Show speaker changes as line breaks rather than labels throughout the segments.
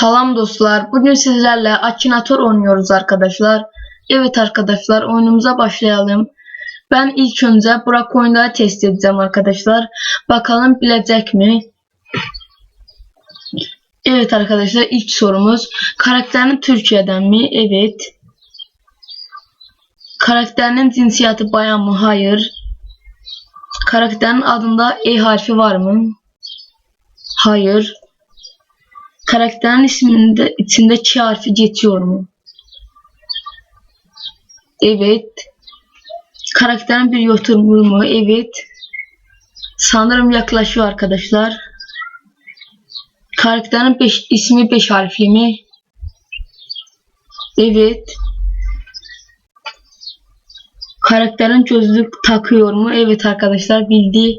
Salam dostlar. Bugün sizlerle Akinator oynuyoruz arkadaşlar. Evet arkadaşlar oyunumuza başlayalım. Ben ilk önce Burak oyunları test edeceğim arkadaşlar. Bakalım bilecek mi? Evet arkadaşlar ilk sorumuz. Karakterin Türkiye'den mi? Evet. Karakterinin cinsiyeti bayan mı? Hayır. Karakterin adında E harfi var mı? Hayır. Karakterin isminde içinde Ç harfi geçiyor mu? Evet. Karakterin bir yoturmuyor mu? Evet. Sanırım yaklaşıyor arkadaşlar. Karakterin beş, ismi 5 harfli mi? Evet. Karakterin gözlük takıyor mu? Evet arkadaşlar bildi.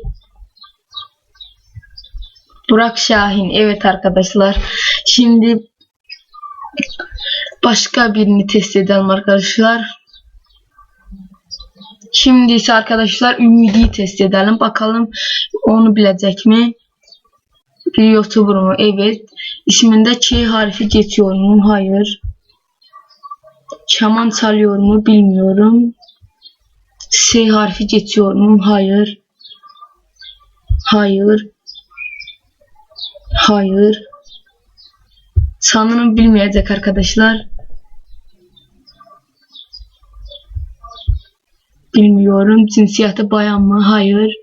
Burak Şahin. Evet arkadaşlar. Şimdi başka birini test edelim arkadaşlar. Şimdi ise arkadaşlar Ümidi'yi test edelim. Bakalım onu bilecek mi? Bir YouTuber mu? Evet. İsminde Ç harfi geçiyor mu? Hayır. Çaman çalıyor mu? Bilmiyorum. S harfi geçiyor mu? Hayır. Hayır. Hayır. Sanırım bilmeyecek arkadaşlar. Bilmiyorum. Cinsiyeti bayan mı? Hayır.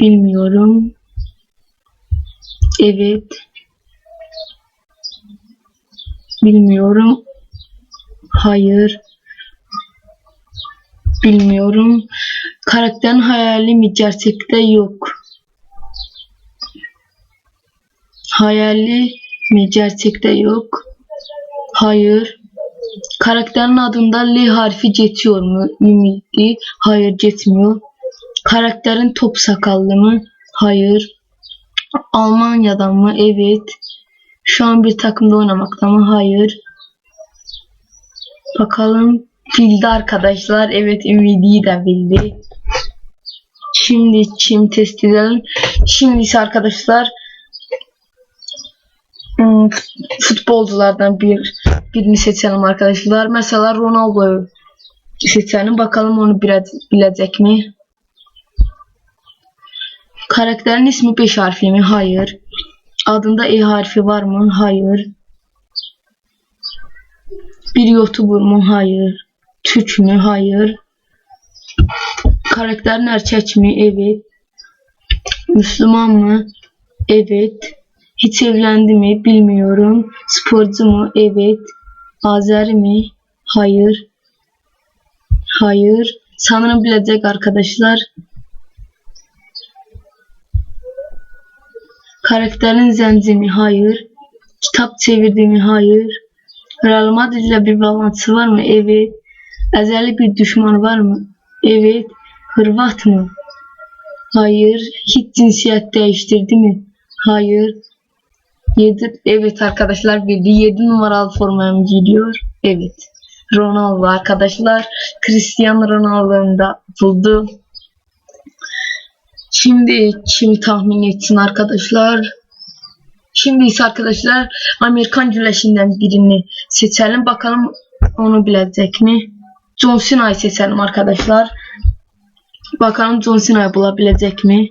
Bilmiyorum. Evet. Bilmiyorum. Hayır. Bilmiyorum. Karakterin hayali mi? Gerçekte yok. Hayali mi? Gerçekte yok. Hayır. Karakterin adında L harfi geçiyor mu? Ümidi. Hayır geçmiyor. Karakterin top sakallı mı? Hayır. Almanya'dan mı? Evet. Şu an bir takımda oynamakta mı? Hayır. Bakalım. Bildi arkadaşlar. Evet Ümidi'yi de bildi. Şimdi kim test edelim. Şimdi ise arkadaşlar futbolculardan bir birini seçelim arkadaşlar. Mesela Ronaldo'yu seçelim. Bakalım onu bile, bilecek mi? Karakterin ismi 5 harfli mi? Hayır. Adında E harfi var mı? Hayır. Bir YouTuber mu? Hayır. Türk mü? Hayır. Karakterin erkek mi? Evet. Müslüman mı? Evet. Hiç evlendi mi? Bilmiyorum. Sporcu mu? Evet. Azeri mi? Hayır. Hayır. Sanırım bilecek arkadaşlar. Karakterin zenci mi? Hayır. Kitap çevirdi mi? Hayır. Real Madrid ile bir bağlantısı var mı? Evet. Ezeli bir düşman var mı? Evet. Hırvat mı? Hayır. Hiç cinsiyet değiştirdi mi? Hayır. 7 evet arkadaşlar bildi. 7 numaralı formaya mı giyiyor? Evet. Ronaldo arkadaşlar. Cristiano Ronaldo'nu da buldu. Şimdi kim tahmin etsin arkadaşlar? Şimdi ise arkadaşlar Amerikan güreşinden birini seçelim. Bakalım onu bilecek mi? John Cena'yı seçelim arkadaşlar. Bakalım John Cena'yı bulabilecek mi?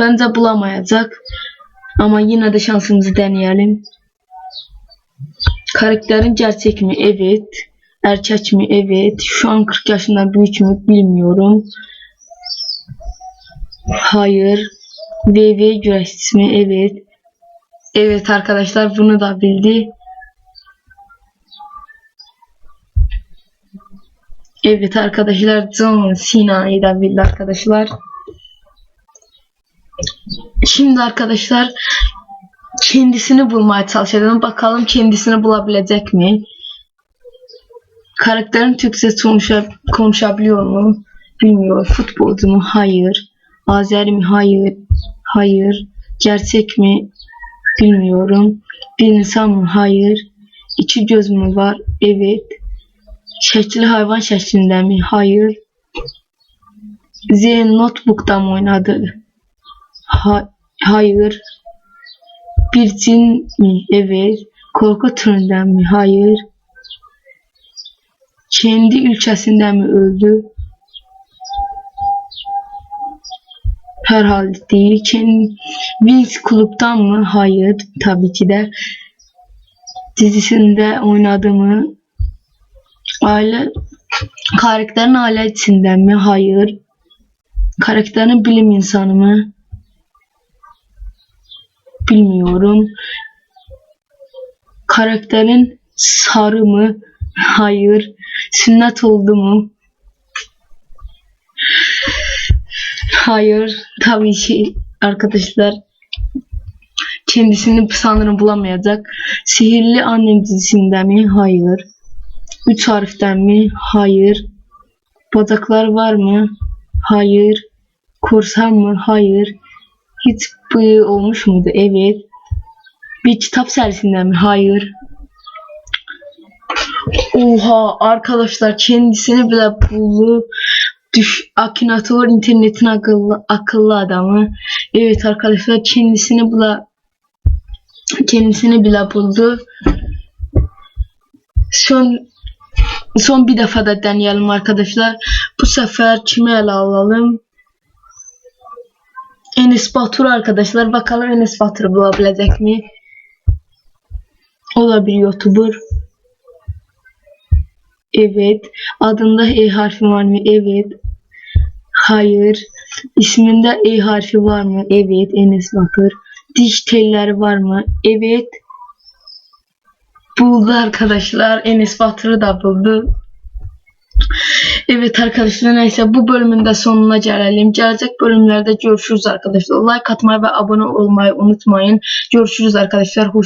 Bence bulamayacak. Ama yine de şansımızı deneyelim. Karakterin gerçek mi? Evet. Erkek mi? Evet. Şu an 40 yaşından büyük mü? Bilmiyorum. Hayır. VV güreşçisi mi? Evet. Evet arkadaşlar bunu da bildi. Evet arkadaşlar John Cena'yı da bildi arkadaşlar. Şimdi arkadaşlar kendisini bulmaya çalışalım. Bakalım kendisini bulabilecek mi? Karakterin Türkçe konuşa, konuşabiliyor mu? Bilmiyor. Futbolcu mu? Hayır. Azeri mi? Hayır. Hayır. Gerçek mi? Bilmiyorum. Bir insan mı? Hayır. İki göz mü var? Evet. Şekli hayvan şeklinde mi? Hayır. Z Notebook'ta mı oynadı? Ha hayır. Bir cin mi? Evet. Korku türünden mi? Hayır. Kendi ülkesinden mi öldü? Herhalde değil. Kendi Wings kulüpten mı? Hayır. Tabii ki de. Dizisinde oynadı mı? Aile karakterin aile içinden mi? Hayır. Karakterin bilim insanı mı? Bilmiyorum. Karakterin sarı mı? Hayır. Sünnet oldu mu? Hayır. Tabii ki arkadaşlar kendisini sanırım bulamayacak. Sihirli Annem dizisinden mi? Hayır. Üç harften mi? Hayır. Bacaklar var mı? Hayır. Korsan mı? Hayır. Hiç bıyığı olmuş muydu? Evet. Bir kitap serisinden mi? Hayır. Oha arkadaşlar kendisini bile buldu. Düş, Akinator internetin akıllı, akıllı adamı. Evet arkadaşlar kendisini bile kendisini bile buldu. Son son bir defa da deneyelim arkadaşlar. Bu sefer kimi ele alalım? Enes Batur arkadaşlar. Bakalım Enes Batur'u bulabilecek mi? O da bir YouTuber. Evet. Adında E harfi var mı? Evet. Hayır. İsminde E harfi var mı? Evet. Enes Batur. Diş telleri var mı? Evet. Buldu arkadaşlar. Enes Batur'u da buldu. Evet arkadaşlar neyse bu bölümün de sonuna gelelim. Gelecek bölümlerde görüşürüz arkadaşlar. Like atmayı ve abone olmayı unutmayın. Görüşürüz arkadaşlar. Hoşça